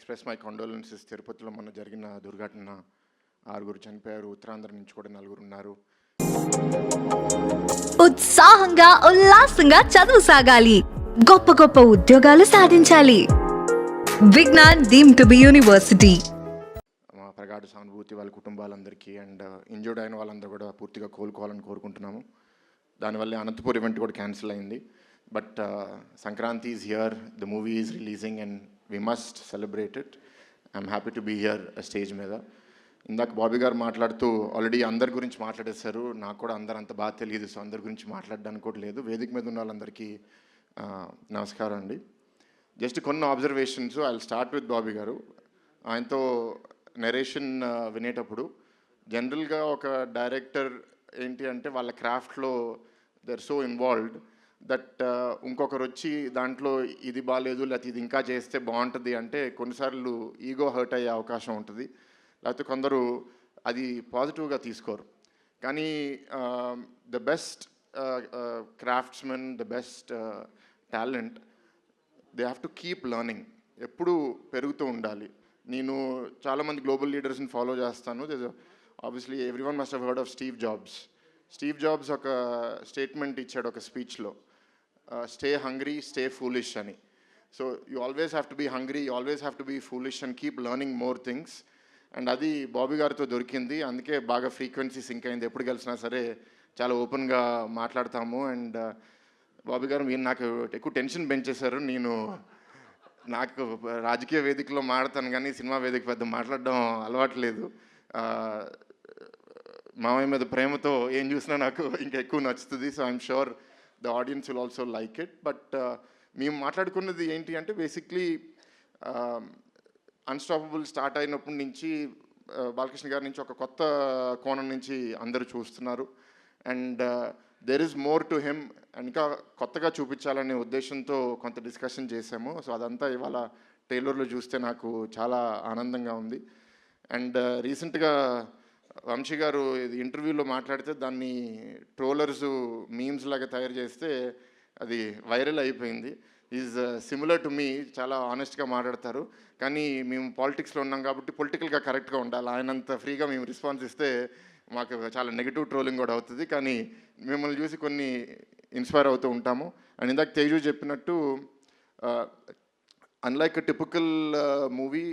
Express my condolences తిరుపతిలో మొన్న జరిగిన దుర్ఘటన ఆరుగురు చనిపోయారు. ఉత్తరాంధ్ర నుంచి కూడా నలుగురు ఉన్నారు. ఉత్సాహంగా ఉల్లాసంగా చదువు సాగాలి. గొప్ప గొప్ప ఉద్యోగాలు సాధించాలి. Vignan deem to be university. మా ప్రగాఢ సానుభూతి వాళ్ళ కుటుంబాలందరికీ అండ్ ఇంజూర్డ్ అయిన వాళ్ళందరూ కూడా పూర్తిగా కోలుకోవాలని కోరుకుంటున్నాము. దానివల్ల అనంతపూర్ ఈవెంట్ కూడా క్యాన్సిల్ అయింది. But Sankranti is here the movie is releasing and we must celebrate it I'm happy to be here stage మీద. ఇందాక బాబీ గారు మాట్లాడుతూ ఆల్రెడీ అందరి గురించి మాట్లాడేశారు. నాకు కూడా అందరు అంత బాగా తెలియదు సో అందరి గురించి మాట్లాడడానికి కూడా లేదు. వేదిక మీద ఉన్న వాళ్ళందరికీ నమస్కారం అండి. జస్ట్ కొన్ని observations I start with Bobby గారు. ఆయనతో నెరేషన్ వినేటప్పుడు జనరల్గా ఒక డైరెక్టర్ ఏంటి అంటే వాళ్ళ క్రాఫ్ట్లో దర్ సో ఇన్వాల్వ్డ్ దట్ ఇంకొకరు వచ్చి దాంట్లో ఇది బాగాలేదు లేకపోతే ఇది ఇంకా చేస్తే బాగుంటుంది అంటే కొన్నిసార్లు ఈగో హర్ట్ అయ్యే అవకాశం ఉంటుంది. లేకపోతే కొందరు అది పాజిటివ్గా తీసుకోరు. కానీ the best craftsmen the best talent they have to keep learning. ఎప్పుడు పెరుగుతూ ఉండాలి. నేను చాలామంది గ్లోబల్ లీడర్స్ని ఫాలో చేస్తాను. Obviously everyone must heard of Steve Jobs Steve Jobs ఒక స్టేట్మెంట్ ఇచ్చాడు ఒక స్పీచ్లో. స్టే హంగ్రీ స్టే ఫూలిష్ అని. So you always have to be hungry you always have to be foolish and keep learning more things and అది బాబీ గారితో దొరికింది. అందుకే బాగా ఫ్రీక్వెన్సీ సింక్ అయింది. ఎప్పుడు కలిసినా సరే చాలా ఓపెన్గా మాట్లాడతాము. అండ్ బాబీ గారు మీరు నాకు ఎక్కువ టెన్షన్ పెంచేశారు. నేను నాకు రాజకీయ వేదికలో మాడతాను కానీ సినిమా వేదిక పెద్ద మాట్లాడడం అలవాట్లేదు మామయ్య మీద ప్రేమతో ఏం చూసినా నాకు ఇంకా ఎక్కువ నచ్చుతుంది. So I'm sure the audience will also like it but మేము మాట్లాడుకున్నది ఏంటి అంటే బేసిక్లీ అన్స్టాపబుల్ స్టార్ట్ అయినప్పటి నుంచి uh, బాలకృష్ణ గారి నుంచి ఒక కొత్త కోణం నుంచి అందరూ చూస్తున్నారు. And there is more to him ఇంకా కొత్తగా చూపించాలనే ఉద్దేశంతో కొంత డిస్కషన్ చేశాము. సో అదంతా ఇవాళ టైలర్లో చూస్తే నాకు చాలా ఆనందంగా ఉంది. అండ్ రీసెంట్గా uh, వంశీ గారు ఇది ఇంటర్వ్యూలో మాట్లాడితే దాన్ని ట్రోలర్స్ మీమ్స్ లాగా తయారు చేస్తే అది వైరల్ అయిపోయింది. ఈజ్ సిమిలర్ టు మీ చాలా ఆనెస్ట్గా మాట్లాడతారు. కానీ మేము పాలిటిక్స్లో ఉన్నాం కాబట్టి పొలిటికల్గా కరెక్ట్గా ఉండాలి. ఆయనంత ఫ్రీగా మేము రెస్పాన్స్ ఇస్తే మాకు చాలా నెగిటివ్ ట్రోలింగ్ కూడా అవుతుంది. కానీ మిమ్మల్ని చూసి కొన్ని ఇన్స్పైర్ అవుతూ ఉంటాము. అండ్ ఇందాక తేజు చెప్పినట్టు అన్లైక్ టిపికల్ మూవీ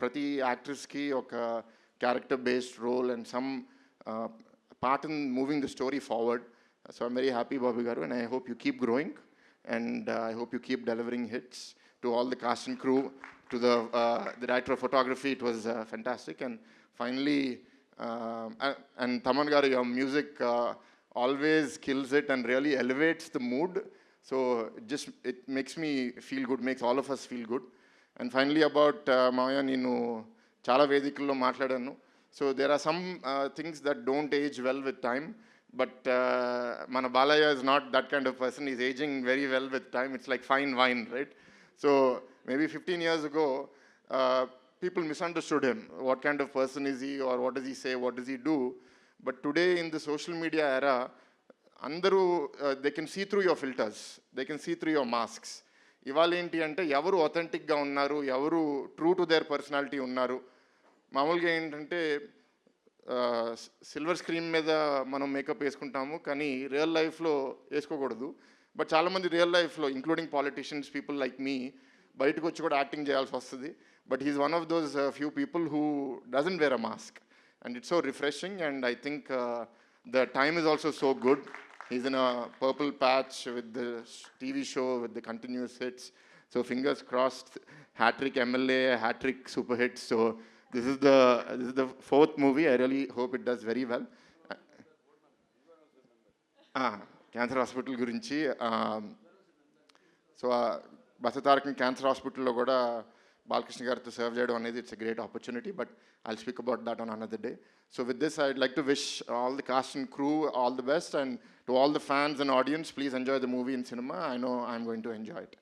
ప్రతి యాక్ట్రెస్కి ఒక character-based role and some uh, part in moving the story forward. So I'm very happy, Bobby Garu, and I hope you keep growing. And uh, I hope you keep delivering hits to all the cast and crew, to the, uh, the director of photography. It was uh, fantastic. And finally, um, and Taman Garu, your music uh, always kills it and really elevates the mood. So it just it makes me feel good, makes all of us feel good. And finally, about uh, Maya Ninu. చాలా వేదికల్లో మాట్లాడాను. So there are some things that don't age well with time but మన Balayya is not that kind of person is aging very well with time it's like fine wine right so maybe 15 years ago, uh, people misunderstood him. What kind of person is he, or what does he say, what does he do? But today, in the social media era, అందరూ they can see through your filters they can see through your masks ఇవాళ ఏంటి అంటే ఎవరు అథెంటిక్గా ఉన్నారు ఎవరు true to their personality ఉన్నారు. మామూలుగా ఏంటంటే సిల్వర్ స్క్రీన్ మీద మనం మేకప్ వేసుకుంటాము కానీ రియల్ లైఫ్లో వేసుకోకూడదు. బట్ చాలామంది రియల్ లైఫ్లో including politicians people like me బయటకు వచ్చి కూడా యాక్టింగ్ చేయాల్సి వస్తుంది. But he's one of those few people who doesn't wear a mask and it's so refreshing and I think the time is also so good He's in a purple patch with the TV show with the continuous hits. So fingers crossed, hat trick MLA, hat trick super hits. So this is the this is the fourth movie. I really hope it does very well. Cancer hospital గురించి so Basavatarakam cancer హాస్పిటల్లో కూడా బాలకృష్ణ గారితో serve చేయడం అనేది it's a great opportunity but I speak about that on another day so with this I'd like to wish all the cast and crew all the best and to all the fans and audience please enjoy the movie in cinema I know I'm going to enjoy it